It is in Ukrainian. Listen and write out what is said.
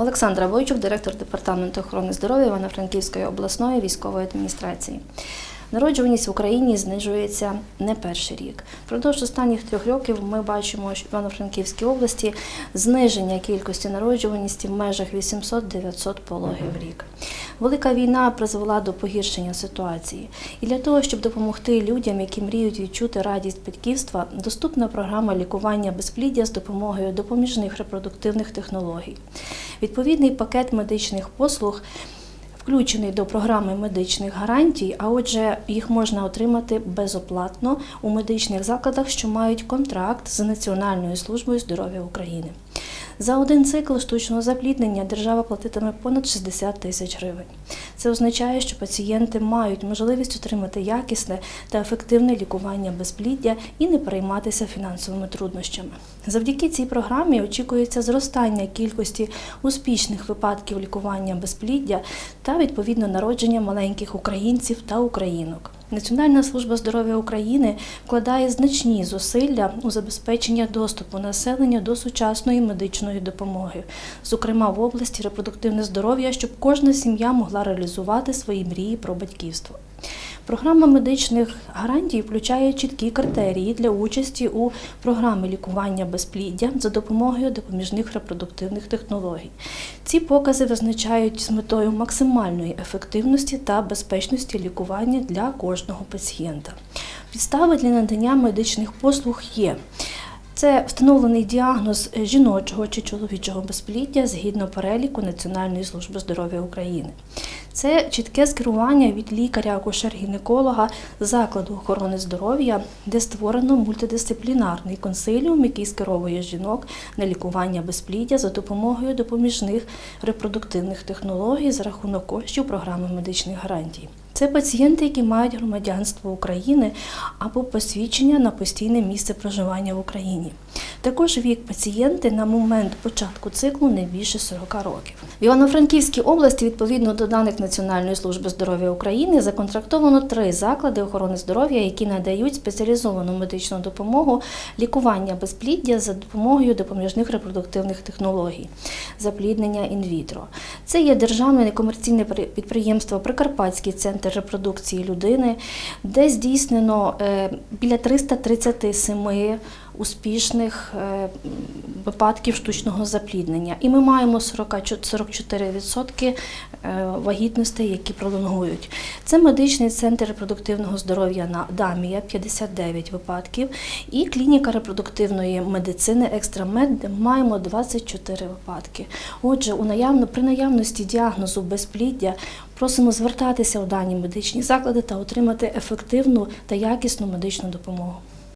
Олександра Бойчук, директор департаменту охорони здоров'я Івано-Франківської обласної військової адміністрації. Народжуваність в Україні знижується не перший рік. Впродовж останніх трьох років ми бачимо, що в Івано-Франківській області зниження кількості народжуваності в межах 800-900 пологів в рік. Велика війна призвела до погіршення ситуації. І для того, щоб допомогти людям, які мріють відчути радість батьківства, доступна програма лікування безпліддя з допомогою допоміжних репродуктивних технологій. Відповідний пакет медичних послуг включений до програми медичних гарантій, а отже, їх можна отримати безоплатно у медичних закладах, що мають контракт з Національною службою здоров'я України. За один цикл штучного запліднення держава платитиме понад 60 тисяч гривень. Це означає, що пацієнти мають можливість отримати якісне та ефективне лікування безпліддя і не перейматися фінансовими труднощами. Завдяки цій програмі очікується зростання кількості успішних випадків лікування безпліддя та відповідно народження маленьких українців та українок. Національна служба здоров'я України вкладає значні зусилля у забезпечення доступу населення до сучасної медичної допомоги, зокрема в області репродуктивне здоров'я, щоб кожна сім'я могла реалізувати свої мрії про батьківство. Програма медичних гарантій включає чіткі критерії для участі у програмі лікування безпліддя за допомогою допоміжних репродуктивних технологій. Ці покази визначають з метою максимальної ефективності та безпечності лікування для кожного пацієнта. Підстави для надання медичних послуг є. Це встановлений діагноз жіночого чи чоловічого безпліддя згідно переліку Національної служби здоров'я України. Це чітке скерування від лікаря-акушер-гінеколога закладу охорони здоров'я, де створено мультидисциплінарний консиліум, який скеровує жінок на лікування безпліддя за допомогою допоміжних репродуктивних технологій за рахунок коштів програми медичних гарантій. Це пацієнти, які мають громадянство України або посвідчення на постійне місце проживання в Україні. Також вік пацієнти на момент початку циклу не більше 40 років. В Івано-Франківській області, відповідно до даних Національної служби здоров'я України, законтрактовано три заклади охорони здоров'я, які надають спеціалізовану медичну допомогу лікування безпліддя за допомогою допоміжних репродуктивних технологій, запліднення інвітро. Це є державне некомерційне підприємство Прикарпатський центр репродукції людини, де здійснено е, біля 337 успішних е, випадків штучного запліднення. І ми маємо 44% е, вагітностей, які пролонгують. Це медичний центр репродуктивного здоров'я на Дамія 59 випадків, і клініка репродуктивної медицини Екстрамед, де маємо 24 випадки. Отже, у наявно, при наявності діагнозу безпліддя просимо звертатися у дані медичні заклади та отримати ефективну та якісну медичну допомогу.